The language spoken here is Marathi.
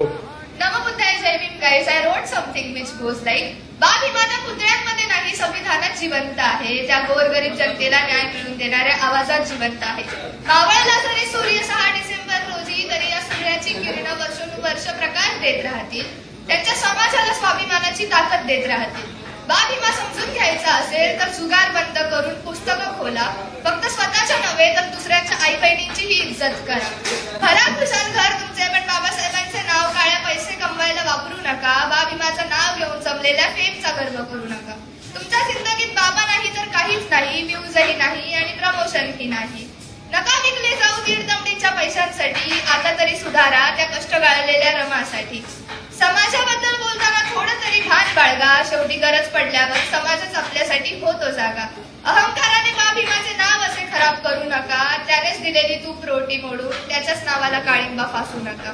नमबुद्धाय Jai guys I wrote something which goes like बाब ही माझ्या पुतळ्यांमध्ये नाही संविधानात जिवंत आहे. त्या गोरगरीब जनतेला न्याय मिळवून देणाऱ्या आवाजात जिवंत आहे. मावळला जरी सूर्य सहा डिसेंबर रोजी तरी या सूर्याची किरण वर्षोनुवर्ष प्रकाश देत राहतील. त्यांच्या समाजाला स्वाभिमानाची ताकद देत राहतील. बाब हिमा समजून घ्यायचा असेल तर जुगार बंद करून पुस्तकं खोला. फक्त स्वतःच्या नव्हे तर दुसऱ्याच्या आई बहिणींचीही इज्जत करा. खरा खुशाल झालेल्या फेमचा गर्व करू नका. तुमच्या जिंदगीत बाबा नाही तर काहीच नाही व्ह्यूजही नाही आणि प्रमोशनही नाही. नका विकले जाऊ दीड दमडीच्या पैशांसाठी आता तरी सुधारा त्या कष्ट गाळलेल्या रमासाठी. समाजाबद्दल बोलताना थोडं तरी भान बाळगा शेवटी गरज पडल्यावर समाजच आपल्यासाठी होतो जागा. अहंकाराने बा नाव असे खराब करू नका त्यानेच दिलेली तूप रोटी मोडून त्याच्याच नावाला काळिंबा फासू नका.